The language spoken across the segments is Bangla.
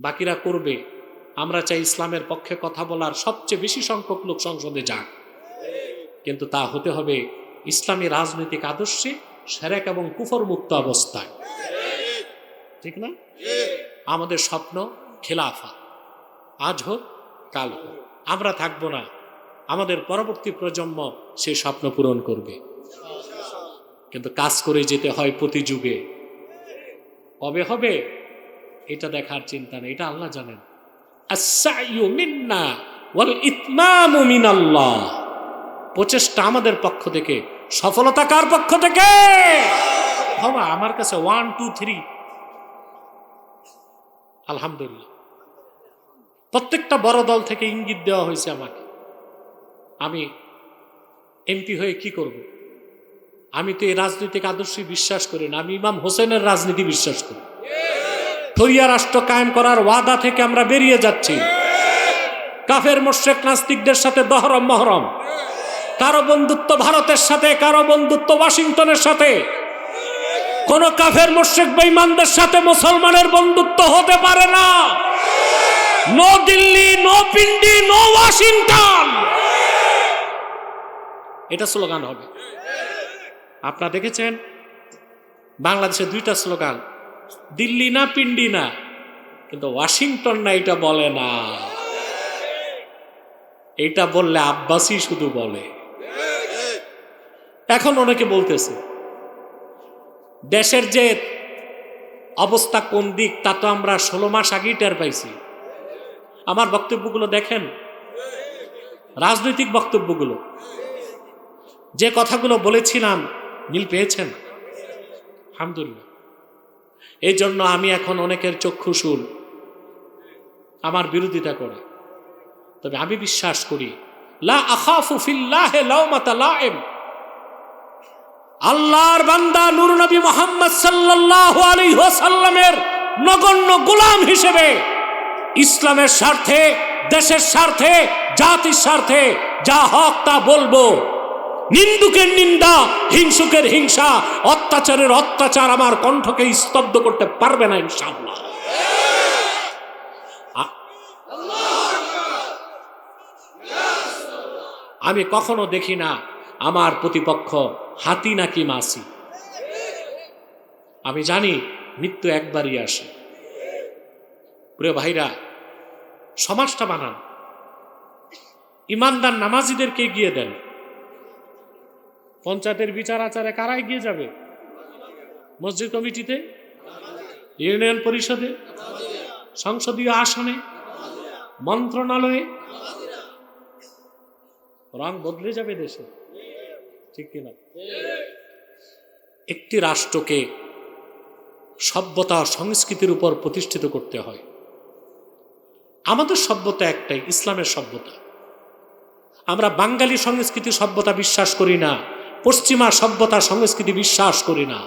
বাকিরা করবে। আমরা চাই ইসলামের পক্ষে কথা বলার সবচেয়ে বেশি সংখ্যক লোক সংসদে যাক। কিন্তু তা হতে হবে ইসলামী রাজনৈতিক আদর্শে সেরেক এবং কুফর মুক্ত অবস্থায়। ঠিক না? আমাদের স্বপ্ন খেলাফা। আজ হোক, কাল হোক। আমরা থাকব না। আমাদের পরবর্তী প্রজন্ম সে স্বপ্ন পূরণ করবে। কিন্তু কাজ করে যেতে হয় প্রতি যুগে কবে হবে? এটা দেখার চিন্তা নেই, এটা আল্লাহ জানেন। মিন্না ওয়াল ইতমামু মিনাল্লাহ। প্রচেষ্টা আমাদের পক্ষ থেকে, সফলতা কার পক্ষ থেকে? বাবা আমার কাছে ওয়ান টু থ্রি আলহামদুলিল্লাহ। প্রত্যেকটা বড় দল থেকে ইঙ্গিত দেওয়া হয়েছে আমাকে। আমি এমপি হয়ে কি করব? আমি তো এই রাজনৈতিক আদর্শে বিশ্বাস করি না, আমি ইমাম হোসেনের রাজনীতি বিশ্বাস করি। থরিয়া রাষ্ট্র কায়েম করার ওয়াদা থেকে আমরা বেরিয়ে যাচ্ছি। কাফের মোশেক নাস্তিকদের সাথে দহরম মহরম। কারও বন্ধুত্ব ভারতের সাথে, কারও বন্ধুত্ব ওয়াশিংটনের সাথে। কোন কাফের মোশেক বেঈমানদের সাথে মুসলমানের বন্ধুত্ব হতে পারে না। No Delhi, no Pindi, no Washington. এটা স্লোগান হবে। আপনারা দেখেছেন? বাংলাদেশে দুইটা স্লোগান। দিল্লি না, পিন্ডি না। কিন্তু ওয়াশিংটন না, এটা বলে না। এটা বললে আব্বাসই শুধু বলে। এখন অনেকে বলতেছে, দেশের যে অবস্থা কোন দিক, তা তো আমরা ষোলো মাস আগেই টের পাইছি। আমার বক্তব্যগুলো দেখেন, রাজনৈতিক বক্তব্যগুলো। যে কথাগুলো বলেছিলাম, মিল পেয়েছেন? আলহামদুলিল্লাহ। এই জন্য আমি এখন অনেকের চক্ষুশুল আমার বিরোধিতা করে। তবে আমি বিশ্বাস করি আল্লাহর বান্দা নূর নবী মোহাম্মদ সাল্লাল্লাহু আলাইহি ওয়াসাল্লামের নগণ্য গোলাম হিসেবে ইসলামের স্বার্থে, দেশের স্বার্থে, জাতির স্বার্থে যা হক তা বলব। নিন্দুকের নিন্দা, হিংসুকের হিংসা, অত্যাচারের অত্যাচার আমার কণ্ঠকে স্তব্ধ করতে পারবে না ইনশাআল্লাহ। আমি কখনো দেখি না আমার প্রতিপক্ষ হাতি নাকি মাসি আমি জানি মৃত্যু একবারই আসে। প্রিয় ভাইরা, সমাজটা বানান। ইমানদার নামাজিদেরকে এগিয়ে দেন। পঞ্চায়েতের বিচার আচারে কারা এগিয়ে যাবে? মসজিদ কমিটিতে? ইউনিয়ন পরিষদে? সংসদীয় আসনে? মন্ত্রণালয়ে? রং বদলে যাবে দেশে। ঠিক কিনা? একটি রাষ্ট্রকে সভ্যতা সংস্কৃতির উপর প্রতিষ্ঠিত করতে হয়। আমাদের সভ্যতা একটাই, ইসলামের সভ্যতা। আমরা বাঙালি সংস্কৃতি সভ্যতা বিশ্বাস করি না। পশ্চিমা সভ্যতা সংস্কৃতি বিশ্বাস করি না।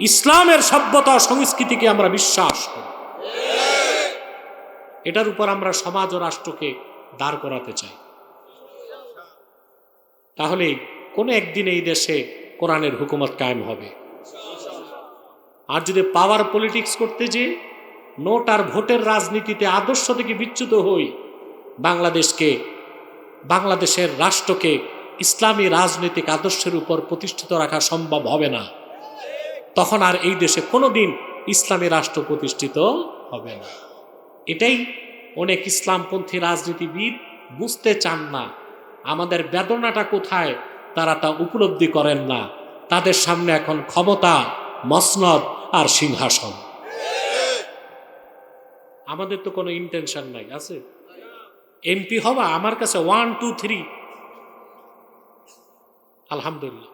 ইসলামের সভ্যতা সংস্কৃতিকে আমরা বিশ্বাস করি। এটার উপর আমরা সমাজ ও রাষ্ট্রকে দাঁড় করাতে চাই। তাহলে কোনো একদিন এই দেশে কোরআনের হুকুমত কায়েম হবে। আর যদি পাওয়ার পলিটিক্স করতে যে নোট আর ভোটের রাজনীতিতে আদর্শ থেকে বিচ্যুত হই, বাংলাদেশকে, বাংলাদেশের রাষ্ট্রকে ইসলামী রাজনৈতিক আদর্শের উপর প্রতিষ্ঠিত রাখা সম্ভব হবে না। তখন আর এই দেশে কোনোদিন ইসলামী রাষ্ট্র প্রতিষ্ঠিত হবে না। এটাই অনেক ইসলামপন্থী রাজনীতিবিদ বুঝতে চান না। আমাদের বেদনাটা কোথায়? তারা তা উপলব্ধি করেন না। তাদের সামনে এখন ক্ষমতা, মসনদ আর সিংহাসন। আমাদের তো কোনো ইন্টেনশন নাই, আছে? এমপি হবা, আমার কাছে ওয়ান টু থ্রি আলহামদুলিল্লাহ।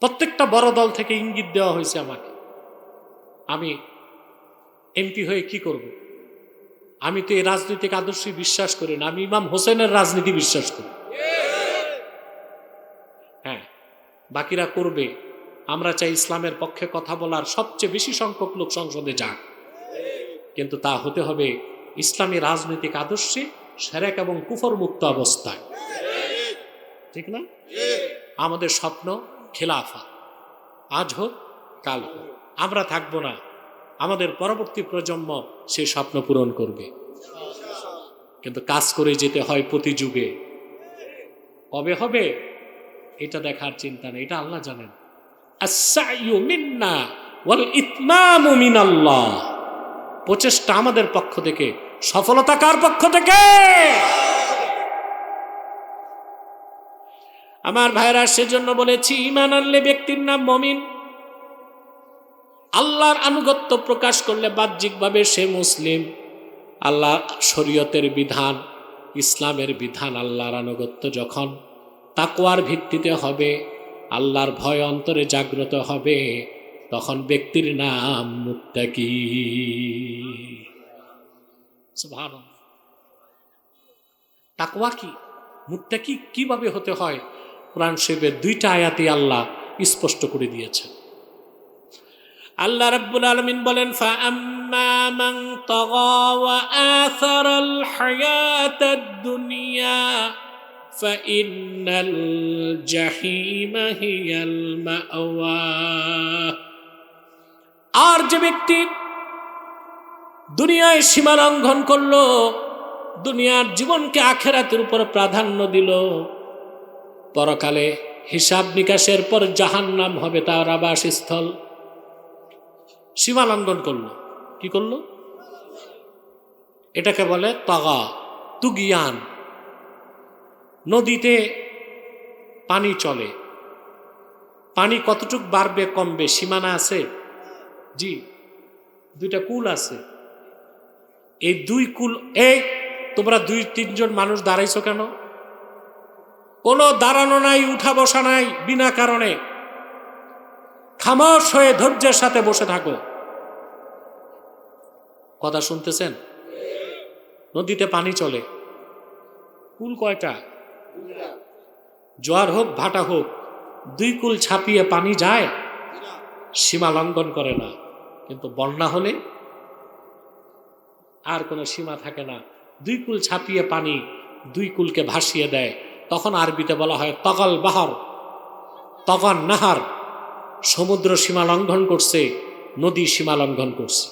প্রত্যেকটা বড় দল থেকে ইঙ্গিত দেওয়া হয়েছে আমাকে। আমি এমপি হয়ে কি করব? আমি তো এই রাজনৈতিক আদর্শে বিশ্বাস করি না, আমি ইমাম হোসেনের রাজনীতি বিশ্বাস করি। হ্যাঁ বাকিরা করবে। আমরা চাই ইসলামের পক্ষে কথা বলার সবচেয়ে বেশি সংখ্যক লোক সংসদে যাক। কিন্তু তা হতে হবে ইসলামী রাজনৈতিক আদর্শে সেরেক এবং কুফর মুক্ত অবস্থায়। ঠিক না? আমাদের স্বপ্ন খেলাফা। আজ হোক কাল হোক। আমরা থাকব না। আমাদের পরবর্তী প্রজন্ম সে স্বপ্ন পূরণ করবে। কিন্তু কাজ করে যেতে হয় প্রতি যুগে কবে হবে? এটা দেখার চিন্তা নেই। এটা আল্লাহ জানেন। প্রচেষ্টা আমাদের পক্ষ থেকে। সফলতা কার পক্ষ থেকে? আমার ভাইরা সেজন্য বলেছি ইমান আনলে ব্যক্তির নাম মমিন। আল্লাহর আনুগত্য প্রকাশ করলে বাহ্যিকভাবে সে মুসলিম। আল্লাহ শরীয়তের বিধান, ইসলামের বিধান, আল্লাহর আনুগত্য যখন তাকওয়ার ভিত্তিতে হবে, আল্লাহর ভয় অন্তরে জাগ্রত হবে, তখন ব্যক্তির নাম মুত্তাকি। তাকওয়া কি? মুত্তাকি কীভাবে হতে হয়? কোরআন শরীফের দুইটা আয়াতে আল্লাহ স্পষ্ট করে দিয়েছেন। আল্লাহ রাব্বুল আলামিন বলেন দুনিয়া আর যে ব্যক্তি দুনিয়ায় সীমা লঙ্ঘন করল, দুনিয়ার জীবনকে আখেরাতের উপর প্রাধান্য দিল পরকালে হিসাব নিকাশের পর জাহান নাম হবে তার আবাসস্থল। সীমা লঙ্ঘন করল। কি করল? এটাকে বলে তগা, তুগিয়ান। নদীতে পানি চলে। পানি কতটুক বাড়বে, কমবে, সীমানা আছে? জি, দুইটা কুল আছে। এই দুই কুল, এই তোমরা দুই তিনজন মানুষ দাঁড়াইছো কেন? কোনো দাঁড়ানো নাই, উঠা বসা নাই বিনা কারণে। খামোশ হয়ে ধৈর্যের সাথে বসে থাকো। কথা শুনতেছেন? নদীতে পানি চলে। কুল কয়টা? জোয়ার হোক, ভাটা হোক, দুই কুল ছাপিয়ে পানি যায়, সীমা লঙ্ঘন করে না। কিন্তু বন্যা হলে আর কোনো সীমা থাকে না। দুই কুল ছাপিয়ে পানি, দুই কুলকে ভাসিয়ে দেয়। তখন আরবিতে বলা হয় তগল বাহর তগন নাহার, সমুদ্র সীমা লঙ্ঘন করছে, নদী সীমা লঙ্ঘন করছে।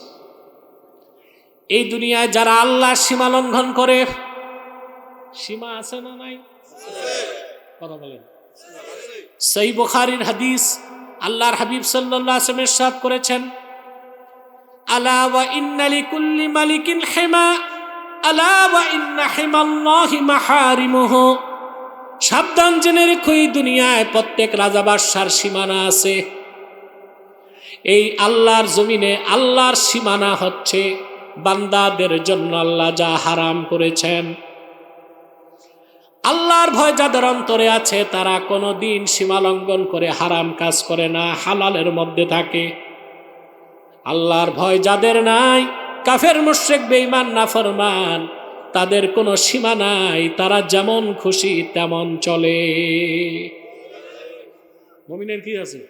এই দুনিয়ায় যারা আল্লাহ সীমা লঙ্ঘন করে, সীমা আছে না নাই? কথা বলেন। সেই বুখারীর হাদিস আল্লাহর হাবিব সাল্লাল্লাহু আলাইহি ওয়াসাল্লাম করেছেন, আলা ওয়া ইন্না লিকুল্লি মালিকিন হিমা, আলা ওয়া ইন্না হিমাল্লাহি মাহারিমুহু। সাবধান জেনে রেখো, এই দুনিয়ায় প্রত্যেক রাজা বাদশার সীমানা আছে। এই আল্লাহর জমিনে আল্লাহর সীমানা হচ্ছে বান্দাদের জন্য আল্লাহ যা হারাম করেছেন। আল্লাহর ভয় যাদের অন্তরে আছে, তারা কোনো দিন সীমা লঙ্ঘন করে হারাম কাজ করে না, হালালের মধ্যে থাকে। আল্লাহর ভয় যাদের নাই, কাফের, মুশ্রেক, বেঈমান, নাফরমান তাদের কোনো সীমা নাই, তারা যেমন খুশি তেমন চলে। মমিনের কি আছে?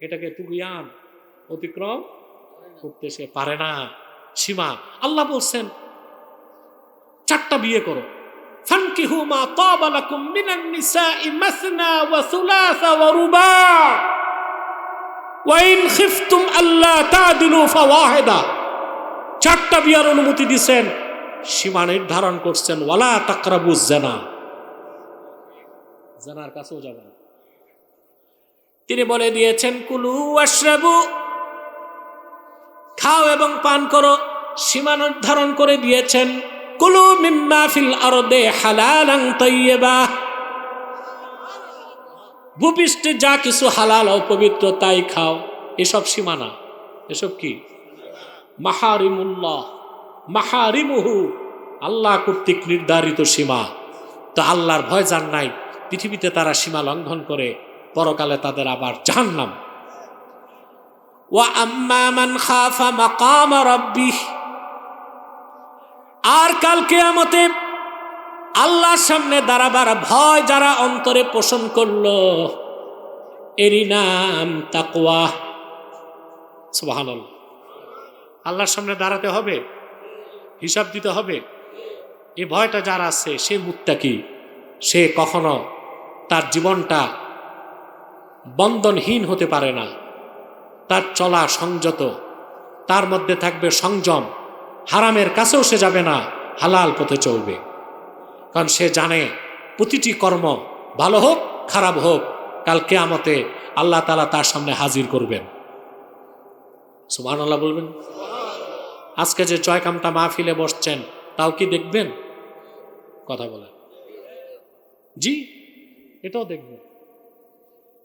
এটাকে তুগিয়ান অতিক্রম করতে সে পারে না। সীমা। আল্লাহ বলছেন, চারটা বিয়ে করো। ফানকিহু মা তাবা লাকুম মিনান নিসাই মাসনা ওয়া সুলাসা ওয়া রুবা। ওয়া খিফতুম আল্লা তাদিলু ফাওয়াহিদা। চারটা বিয়ার অনুমতি দিছেন। সীমা নির্ধারণ করছেন, ওয়ালা তাকরাবু জানা। জানার কাছেও যাবে না। তিনি বলে দিয়েছেন, কুলু আশরাবু, খাও এবং পান করো। সীমা নির্ধারণ করে দিয়েছেন, কুলু মিম্মা ফিল আরদে হালালান তাইয়্যিবা। ভূপৃষ্ঠে যা কিছু হালাল ও পবিত্র, তাই খাও। এসব সীমানা এসব কি? মাহারিমুল্লাহ। মাহারিমুহু, আল্লাহ কর্তৃক নির্ধারিত সীমা। তো আল্লাহর ভয় জান নাই, পৃথিবীতে তারা সীমা লঙ্ঘন করে, পরকালে তাদের আবার জাহান্নাম। আর কাল কেয়ামতে আল্লাহর সামনে দাঁড়াবার ভয় যারা অন্তরে পোষণ করল, এরই নাম তাকওয়া। সুবহানাল্লাহ। আল্লাহর সামনে দাঁড়াতে হবে? হিসাব দিতে হবে। এই ভয়টা যার আছে, সে মুত্তাকি। সে কখনো তার জীবনটা বন্ধনহীন হতে পারে না। তার চলা সংযত, তার মধ্যে থাকবে সংযম। হারামের কাছেও সে যাবে না, হালাল পথে চলবে। কারণ সে জানে প্রতিটি কর্ম ভালো হোক, খারাপ হোক, কাল কেয়ামতে আল্লাহ তালা তার সামনে হাজির করবেন। সুমান আল্লাহ বলবেন। আজকে যে জয়কামটা মাহফিলে বসছেন তাও কি দেখবেন কথা বলেন জি এটাও দেখবেন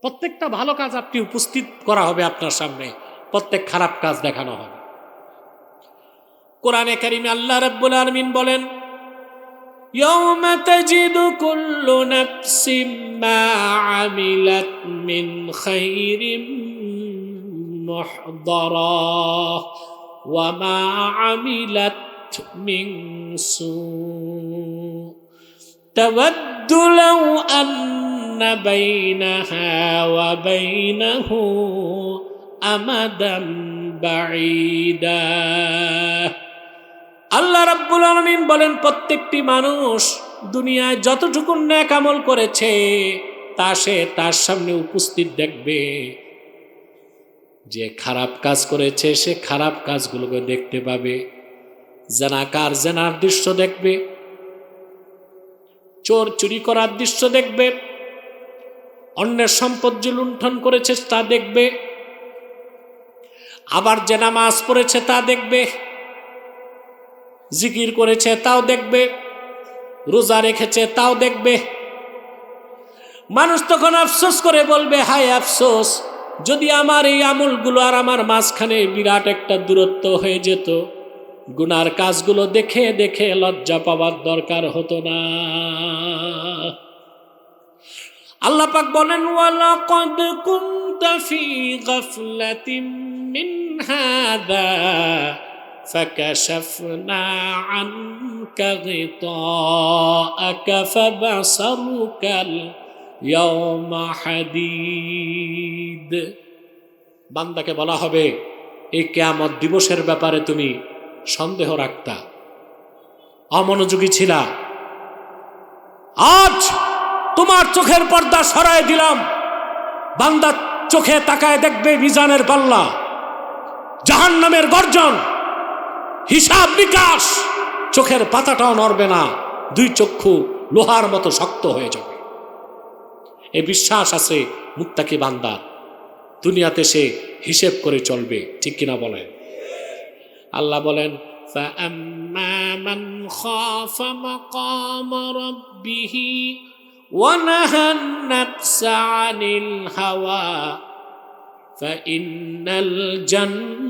প্রত্যেকটা ভালো কাজ আপনি উপস্থিত করা হবে আপনার সামনে প্রত্যেক খারাপ কাজ দেখানো হবে কোরআনে কারিমে আল্লাহ রাব্বুল আলামিন বলেন يوم تجد كل نفس ما عملت من خير محضرا وما عملت من سوء تود لو أن بينها وبينه أمدا بعيدا আল্লাহ রাব্বুল আলমিন বলেন প্রত্যেকটি মানুষ দুনিয়ায় যতটুকু ন্যাক আমল করেছে তা সে তার সামনে উপস্থিত দেখবে যে খারাপ কাজ করেছে, সে খারাপ কাজগুলোকে দেখতে পাবে। জেনাকার জেনার দৃশ্য দেখবে। চোর চুরি করার দৃশ্য দেখবে। অন্যের সম্পদ যে লুণ্ঠন করেছে, তা দেখবে। আবার যে নামাজ পড়েছে, তা দেখবে। জিকির করেছে, তাও দেখবে। রোজা রেখেছে, তাও দেখবে। মানুষ তখন আফসোস করে বলবে, হায় আফসোস যদি আমার এই আমলগুলো আর আমার মাঝখানে বিরাট একটা দূরত্ব হয়ে যেত গুনার কাজগুলো দেখে দেখে লজ্জা পাওয়ার দরকার হতো না আল্লাহ পাক বলেন ওয়ালাকাদ কুনতা ফি গাফলাতিন মিন হাদা فكشفنا عنك غطاءك فبصرك اليوم حديد বান্দাকে বলা হবে এই কেয়ামত দিবসের ব্যাপারে তুমি সন্দেহ রাখতা অমনোযোগী ছিলা আজ তোমার চোখের পর্দা সরায় দিলাম বান্দা চোখে তাকায় দেখবে মিজানের পাল্লা জাহান নামের গর্জন হিসাব বিকাশ চোখের পাতাটাও নড়বে না দুই চক্ষু লোহার মতো শক্ত হয়ে যাবে এ বিশ্বাস আছে মুত্তাকি বান্দা দুনিয়াতে সে হিসেব করে চলবে ঠিক কিনা বলেন আল্লাহ বলেন فأما من خاف مقام ربه ونهى النفس عن الهوى فإن الجنة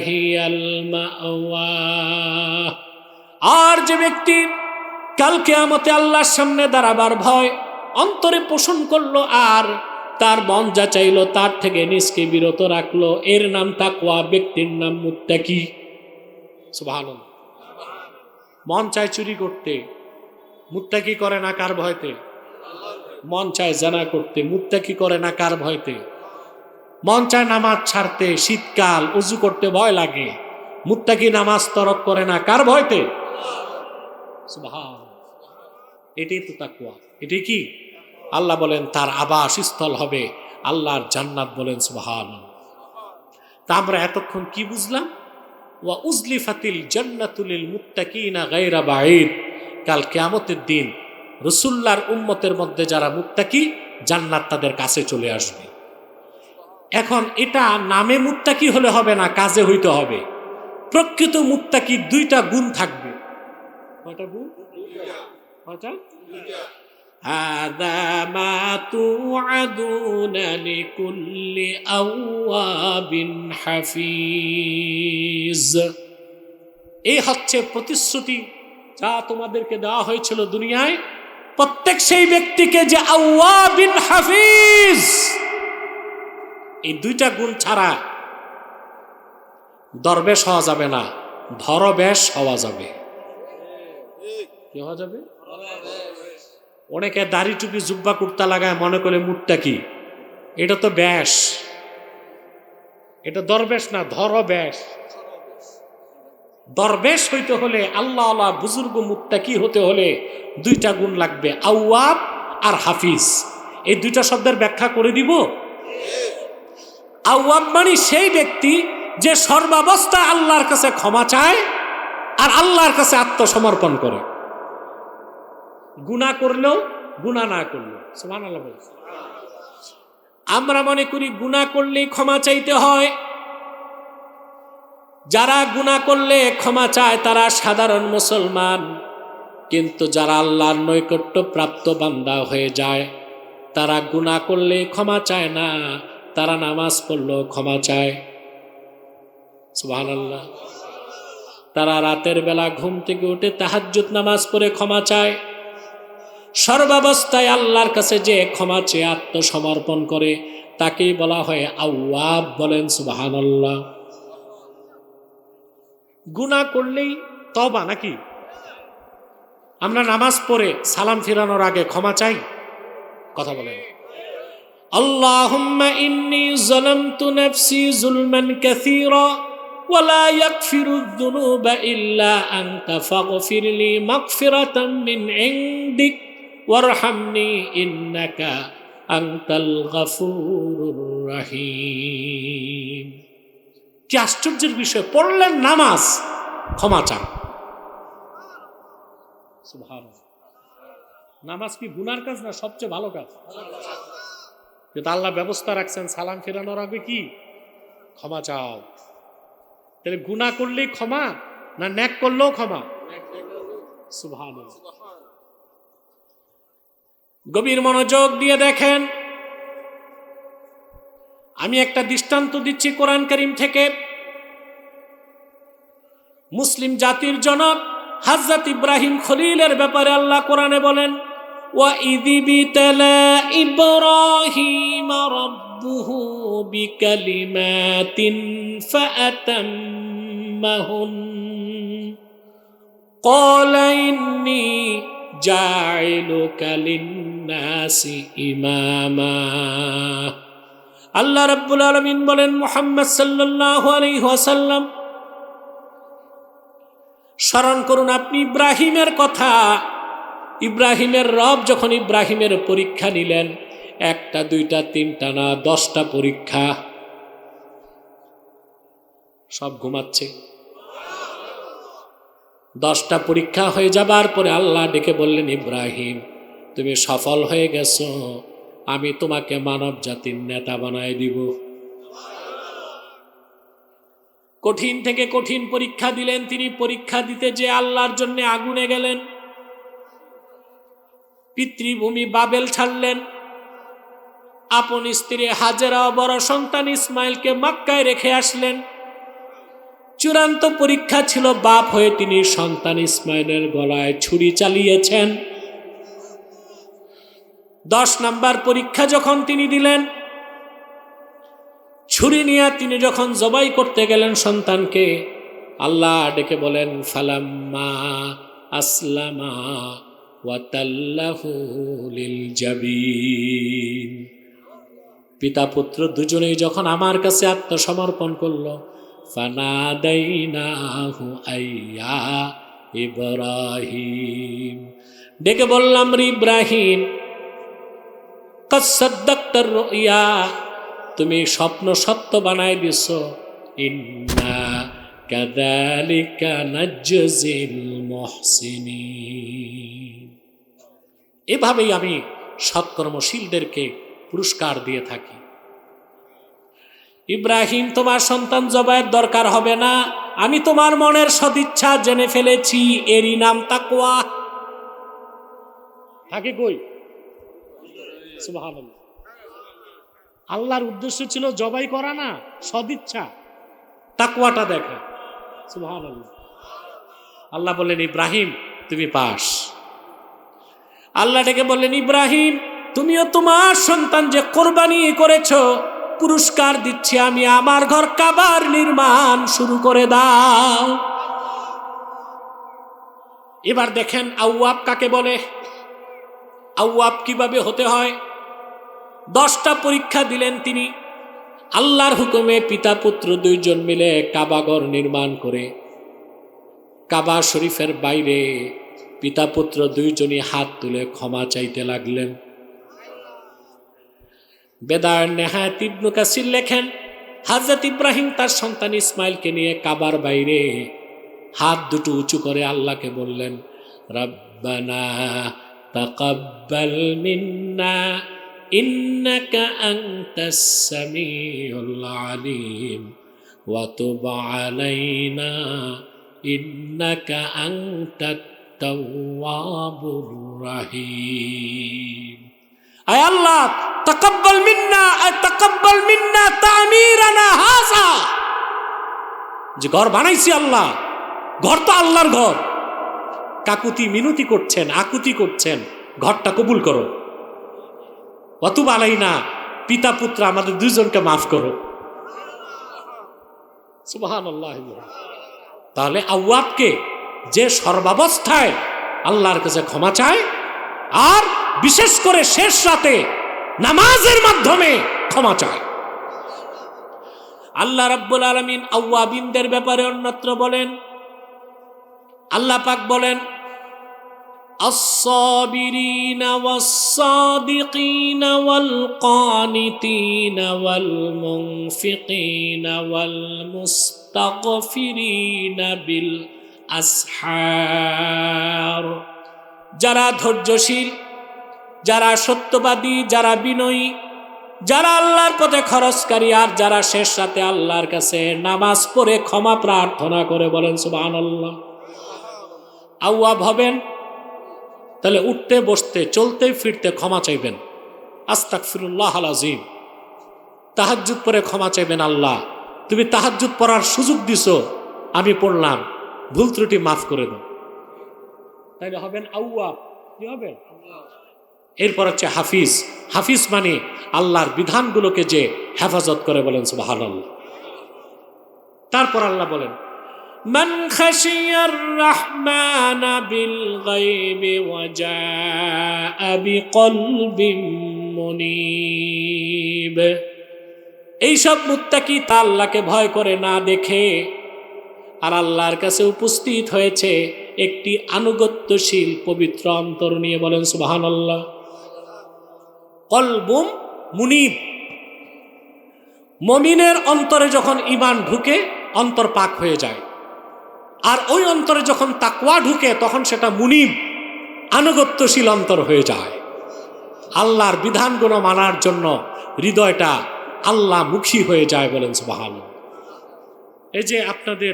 هي المأوى আর যে ব্যক্তি কালকে আমতে আল্লাহর সামনে দাঁড়াবার ভয় অন্তরে পোষণ করল আর তার মন যা চাইলো তার থেকে নিজকে বিরত রাখল। এর নাম তাকুয়া ব্যক্তির নাম মুত্তাকি। সুবহানাল্লাহ। মন চায় চুরি করতে, মুত্তাকি করে না কার ভয়তে? মন চায় জানা করতে, মুত্তাকি করে না কার ভয়তে? মন চায় নামাজ ছাড়তে, শীতকাল, উজু করতে ভয় লাগে, মুত্তাকি নামাজ তরক করে না কার ভয়তে? এটাই তো তাকুয়া এটি কি? আল্লাহ বলেন, তার আবাস স্থল হবে আল্লাহর জান্নাত বলেন সুবহান তা আমরা এতক্ষণ কি বুঝলাম? ওয়া উজলি ফাতিল জান্নাতুলিল মুত্তাকিনা গায়রা বাঈদ। কাল কিয়ামতের দিন রসুল্লার উম্মতের মধ্যে যারা মুত্তাকি, জান্নাত তাদের কাছে চলে আসবে। এখন এটা নামে মুত্তাকি হলে হবে না, কাজে হইতে হবে। প্রকৃত মুত্তাকি দুইটা গুণ থাকবে। কয়টা গুণ? কয়টা? هذا ما توعدون لكل أواب حفيظ এই হচ্ছে প্রতিশ্রুতি যা তোমাদেরকে দেওয়া হয়েছিল দুনিয়ায় প্রত্যেক সেই ব্যক্তিকে যে আউয়াবিন হাফিজ এই দুইটা গুণ ছাড়া দরবেশ হওয়া যাবে না ধরবেশ হওয়া যাবে কি হওয়া যাবে অনেকে দাড়ি টুপি জুব্বা কুর্তা লাগায় মনে করে মুটটা কি? এটা তো ব্যাস। এটা দরবেশ না ধর ব্যাস দরবেশ হইতে হলে আল্লাহ আল্লাহ বুজুর্গ কি হতে হলে দুইটা গুণ লাগবে, আউয়াব আর হাফিজ। এই দুইটা শব্দের ব্যাখ্যা করে দিব। আউয়াব মানে সেই ব্যক্তি যে সর্বাবস্থা আল্লাহর কাছে ক্ষমা চায় আর আল্লাহর কাছে আত্মসমর্পণ করে। গুণা করলেও গুণা না করলেও। বলে। আমরা মনে করি গুণা করলে ক্ষমা চাইতে হয়। যারা গুণা করলে ক্ষমা চায় তারা সাধারণ মুসলমান। কিন্তু যারা আল্লাহর নৈকট্য প্রাপ্ত বান্দা হয়ে যায়, তারা গুণা করলে ক্ষমা চায় না, তারা নামাজ পড়লেও ক্ষমা চায়। সুবহানাল্লাহ। তারা রাতের বেলা ঘুম থেকে উঠে তাহাজ্জুদ নামাজ পড়ে ক্ষমা চায়। সর্বাবস্থায় আল্লাহর কাছে যে ক্ষমা চেয়ে আত্মসমর্পণ করে তাকেই বলা হয় আউয়াব বলেন সুবহানাল্লাহ গুনাহ করলেই তবা নাকি আমরা নামাজ পড়ে সালাম ফিরানোর আগে ক্ষমা চাই কথা বলেন আল্লাহুম্মা ইন্নী যালামতু নাফসি যুলমান কাসীরা ولا يغفر الذنوب إلا أنت فاغفر لي مغفرة من عندك ওয়ারহামনি ইন্নাকা আন্তাল গাফুরুর রাহিম। কি আশ্চর্যের বিষয়, পড়লেন নামাজ, ক্ষমা চান। নামাজ কি গুনার কাজ না সবচেয়ে ভালো কাজ? কিন্তু আল্লাহ ব্যবস্থা রাখছেন, সালাম ফেরানোর আগে কি? ক্ষমা চাও। তাহলে গুণা করলেই ক্ষমা না ন্যাক করলেও ক্ষমা? সুভান গভীর মনোযোগ দিয়ে দেখেন আমি একটা দৃষ্টান্ত দিচ্ছি কোরআন করিম থেকে মুসলিম জাতির জনক হাজরত ইব্রাহিম খলিলের ব্যাপারে আল্লাহ কোরআনে বলেন وَإِذِ ابْتَلَى إِبْرَاهِيمَ رَبُّهُ بِكَلِمَاتٍ فَأَتَمَّهُنَّ قال إني جاعلك للناس নাসি ইমামা। আল্লাহ রব্বুল আলমিন বলেন, মোহাম্মদ সাল্লাহ স্মরণ করুন আপনি ইব্রাহিমের কথা। ইব্রাহিমের রব যখন ইব্রাহিমের পরীক্ষা নিলেন, একটা, দুইটা, তিনটা না, দশটা পরীক্ষা, সব ঘুমাচ্ছে। দশটা পরীক্ষা হয়ে যাবার পরে আল্লাহ ডেকে বললেন, ইব্রাহিম তুমি সফল হয়ে গেছো, আমি তোমাকে মানব জাতির নেতা বানায় দিব। কঠিন থেকে কঠিন পরীক্ষা দিলেন, তিনি পরীক্ষা দিতে যে আল্লাহর জন্য আগুনে গেলেন। পিতৃভূমি বাবেল ছাড়লেন। আপন স্ত্রী হাজেরা বড় সন্তান ইসমাইলকে মক্কায় রেখে আসলেন। চূড়ান্ত পরীক্ষা ছিল, বাপ হয়ে তিনি সন্তান ইসমাইলের গলায় ছুরি চালিয়েছেন। দশ নাম্বার পরীক্ষা যখন তিনি দিলেন, ছুরি নিয়ে তিনি যখন জবাই করতে গেলেন সন্তানকে, আল্লাহ ডেকে বলেন, ফালাম্মা আসলামা পিতা পুত্র দুজনেই যখন আমার কাছে আত্মসমর্পণ করল, ফানাদাইনাহু ডেকে বললাম, ইব্রাহিম তুমি স্বপ্ন সত্য বানাই দিছ। ইন্না কাদালিকা নাজ্জিল এভাবেই আমি সৎকর্মশীলদেরকে পুরস্কার দিয়ে থাকি। ইব্রাহিম, তোমার সন্তান জবায়ের দরকার হবে না। আমি তোমার মনের সদিচ্ছা জেনে ফেলেছি। এরই নাম তাকওয়া। থাকে কই? আল্লাহর উদ্দেশ্য ছিল জবাই করা না, সদিচ্ছা, তাকওয়াটা দেখা। সুবহানাল্লাহ। আল্লাহ বললেন, ইব্রাহিম, তুমি পাস। আল্লাহ ডেকে বললেন, ইব্রাহিম, তুমিও তোমার সন্তান যে কোরবানি করেছ, পুরস্কার দিচ্ছি আমি, আমার ঘর কাবার নির্মাণ শুরু করে দাও। এবার দেখেন আউয়াব কাকে বলে? আউয়াব কীভাবে হতে হয়? দশটা পরীক্ষা দিলেন তিনি। আল্লাহর হুকুমে পিতা পুত্র দুইজন মিলে কাবাগর নির্মাণ করে। কাবা শরীফের বাইরে পিতা পুত্র দুইজনই হাত তুলে ক্ষমা চাইতে লাগলেন। বেদার নেহায় তিবনু কাসির লেখেন, হাজরত ইব্রাহিম তার সন্তান ইসমাইলকে নিয়ে কাবার বাইরে হাত দুটো উঁচু করে আল্লাহকে বললেন, রব্বানা তাকাব্বাল মিন্না সামিউল আলিম ওয়া তুব আলাইনা ইন্নাকা আনতাত তাওয়াবুর রাহিম। আয় আল্লাহ, তাকাব্বাল মিন্না, আয় তাকাব্বাল মিন্না তামিরানা হাযা। যে ঘর বানাইছি আল্লাহ, ঘর তো আল্লাহর ঘর। কাকুতি মিনতি করছেন, আকুতি করছেন, ঘরটা কবুল করো। অত বালাই না পিতা, পুত্র, আমাদের দুজনকে মাফ করো। তাহলে আউয়াবকে যে সর্বাবস্থায় আল্লাহর কাছে ক্ষমা চায়, আর বিশেষ করে শেষ রাতে নামাজের মাধ্যমে ক্ষমা চায়। আল্লাহ রাব্বুল আলামিন আউয়াবিনদের ব্যাপারে অন্যত্র বলেন, আল্লাহ পাক বলেন الصابرين والصادقين والقانتين والمنفقين والمستغفرين بالأسحار যারা ধৈর্যশীল যারা সত্যবাদী যারা বিনয়ী যারা আল্লাহর পথে খরচকারী আর যারা শেষ রাতে আল্লাহর কাছে নামাজ পড়ে ক্ষমা প্রার্থনা করে বলেন সুবহানাল্লাহ আউয়াব হবেন তাহলে উঠতে, বসতে, চলতে, ফিরতে ক্ষমা চাইবেন। আস্তাক ফিরুল্লাহ আজিম তাহাজ্জুদ পরে ক্ষমা চাইবেন আল্লাহ। তুমি তাহাজ্জুদ পড়ার সুযোগ দিছো, আমি পড়লাম। ভুল ত্রুটি মাফ করে দাও। তাইলে হবেন আউয়া কি হবেন এরপর হচ্ছে হাফিজ। হাফিজ মানে আল্লাহর বিধানগুলোকে যে হেফাজত করে বলেন সুবাহান তারপর আল্লাহ বলেন من خشي الرحمن بالغيب وجاء بقلب منيب এইসব মুত্তাকি তা আল্লাহকে ভয় করে না দেখে আর আল্লাহর কাছে উপস্থিত হয়েছে একটি আনুগত্যশীল পবিত্র অন্তর নিয়ে বলেন সুবাহান আল্লাহ কলবুম মুনিব মমিনের অন্তরে যখন ইমান ঢুকে অন্তর পাক হয়ে যায় আর ওই অন্তরে যখন তাকওয়া ঢুকে, তখন সেটা মুনিব, আনুগত্যশীল অন্তর হয়ে যায়। আল্লাহর বিধানগুলো মানার জন্য হৃদয়টা আল্লাহ মুখী হয়ে যায় বলেন সুবাহান এই যে আপনাদের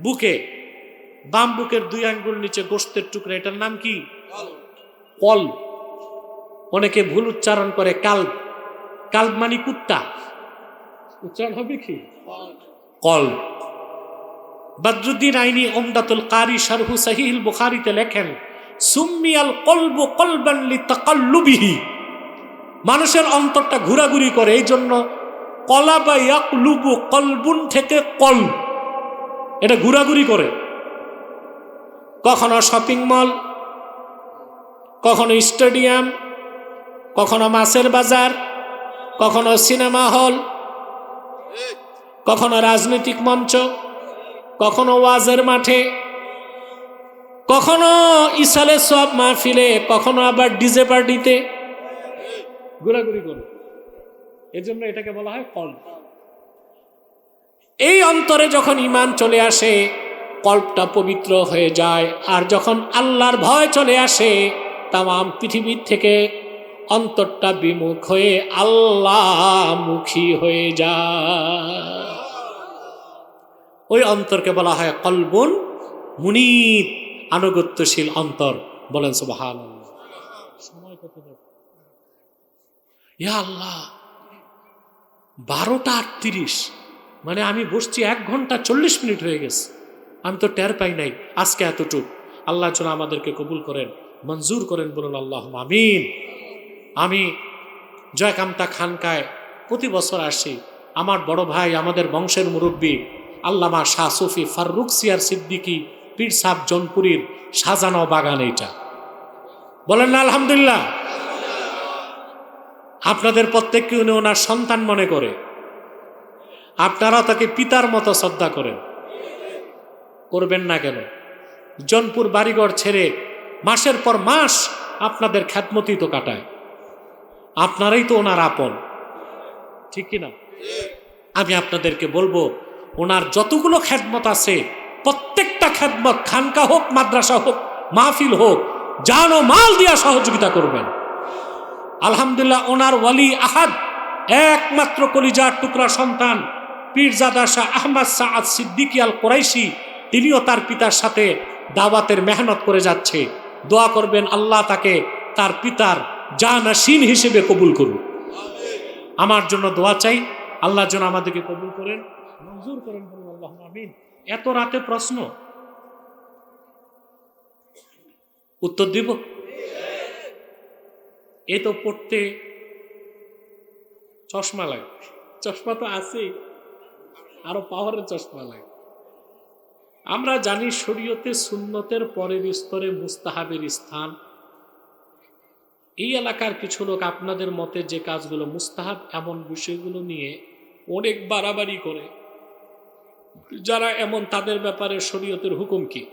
বুকে, বাম বুকের দুই আঙ্গুল নিচে গোস্তের টুকরা, এটার নাম কি? কল। অনেকে ভুল উচ্চারণ করে কাল। কাল মানে কুত্তা। উচ্চারণ হবে কি? কল। বদরুদ্দিন আইনি ওমদাতুল কারি শারহু সাহিল বুখারিতে লেখেন, সুম্মিয়াল কলবু কলবানলি তাকাল্লুবিহি মানুষের অন্তরটা ঘোরাঘুরি করে এই জন্য কলা বা ইয়াকলুবু কলবুন থেকে কল, এটা ঘোরাঘুরি করে। কখনো শপিং মল, কখনো স্টেডিয়াম, কখনো মাছের বাজার, কখনো সিনেমা হল, কখনো রাজনৈতিক মঞ্চ। কখনো ওয়াজের মাঠে, কখনো ইসালে সব মাহফিলে, কখনো আবার ডিজে পার্টিতে। ঘোরাঘুরি করে। এজন্য এটাকে বলা হয় কল এই অন্তরে যখন ইমান চলে আসে, কল্পটা পবিত্র হয়ে যায়। আর যখন আল্লাহর ভয় চলে আসে তাম পৃথিবীর থেকে অন্তরটা বিমুখ হয়ে আল্লাহমুখী হয়ে যায়। ওই অন্তরকে বলা হয় কলবন মুনিব, আনুগত্যশীল অন্তর। বলেন সুবাহান সময় কত আল্লাহ, বারোটা আটত্রিশ। মানে আমি বসছি এক ঘণ্টা চল্লিশ মিনিট হয়ে গেছে। আমি তো টের পাই নাই আজকে এতটুক। আল্লাহ যেন আমাদেরকে কবুল করেন, মঞ্জুর করেন বলুন আল্লাহ আমিন। আমি জয়কান্তা খানকায় প্রতি বছর আসি। আমার বড় ভাই, আমাদের বংশের মুরব্বী আল্লামা শাহ সুফি ফারুক সিয়ার সিদ্দিকি, পীর সাহ জনপুরীর সাজানো বাগান এইটা। বলেন না, আলহামদুলিল্লাহ। আপনাদের প্রত্যেককে উনি ওনার সন্তান মনে করে। আপনারা তাকে পিতার মতো শ্রদ্ধা করেন। করবেন না কেন? জনপুর বাড়িঘর ছেড়ে মাসের পর মাস আপনাদের খ্যাতমতি তো কাটায়। আপনারাই তো ওনার আপন। ঠিক কিনা? আমি আপনাদেরকে বলব ওনার যতগুলো খ্যাদমত আছে, প্রত্যেকটা খ্যাদমত খানকা হোক, মাদ্রাসা হোক, মাহফিল হোক, জান ও মাল দিয়া সহযোগিতা করবেন। আলহামদুলিল্লাহ, ওনার ওয়ালি আহাদ, একমাত্র কলিজার টুকরা সন্তান, পীরজাদা শাহ আহমদ শাহ সাদ সিদ্দিকি আল কোরাইশি তিনিও তার পিতার সাথে দাওয়াতের মেহনত করে যাচ্ছে। দোয়া করবেন আল্লাহ তাকে তার পিতার জানাসীন হিসেবে কবুল করুন আমার জন্য দোয়া চাই, আল্লাহ যেন আমাদেরকে কবুল করেন। মঞ্জুর করেন বলুন, আল্লাহ আমিন। এত রাতে প্রশ্ন। উত্তর দিব? এ তো পড়তে চশমা লাগে। চশমা তো আছেই, আরও পাওয়ারের চশমা লাগে। আমরা জানি শরীয়তে সুন্নতের পরের স্তরে মুস্তাহাবের স্থান। এই এলাকার কিছু লোক আপনাদের মতে যে কাজগুলো মুস্তাহাব, এমন বিষয়গুলো নিয়ে অনেক বাড়াবাড়ি করে। যারা এমন তাদের ব্যাপারে শরীয়তের হুকুম কি?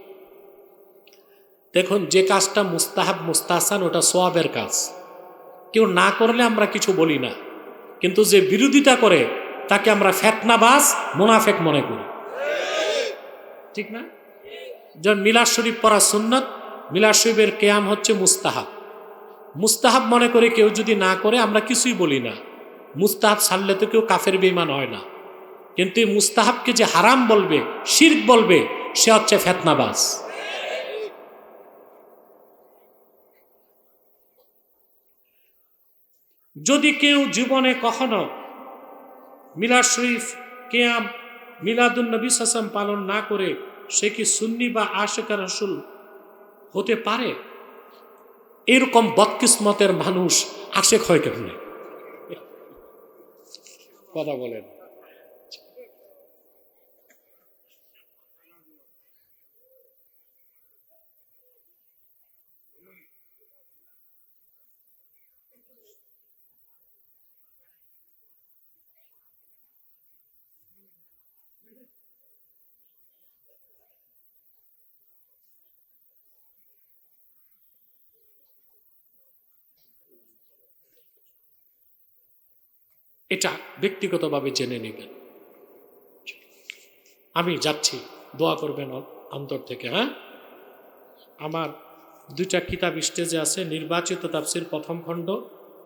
দেখুন, যে কাজটা মুস্তাহাব মুস্তাহসান ওটা সোয়াবের কাজ। কেউ না করলে আমরা কিছু বলি না। কিন্তু যে বিরোধিতা করে, তাকে আমরা ফেতনাবাজ, মুনাফেক মনে করি। ঠিক না? যেমন মিলাদ শরীফ পড়া সুন্নত, মিলাদ শরীফের কেয়াম হচ্ছে মুস্তাহাব। মুস্তাহাব মনে করে কেউ যদি না করে, আমরা কিছুই বলি না। মুস্তাহাব ছাড়লে তো কেউ কাফের বেমান হয় না। কিন্তু এই মুস্তাহাবকে যে হারাম বলবে, শির্ক বলবে, সে হচ্ছে ফেতনাবাজ। যদি কেউ জীবনে কখনো মিলাদ শরীফ, কেয়াম মিলাদুল নবী পালন না করে, সে কি সুন্নি বা আশেকার রসুল হতে পারে? এরকম বদকিসমতের মানুষ আশেক হয় কেমনে? কথা বলেন। এটা ব্যক্তিগতভাবে জেনে নেবেন। আমি যাচ্ছি, দোয়া করবেন অন্তর থেকে হ্যাঁ? আমার দুইটা কিতাব স্টেজে আছে, নির্বাচিত তাফসির প্রথম খণ্ড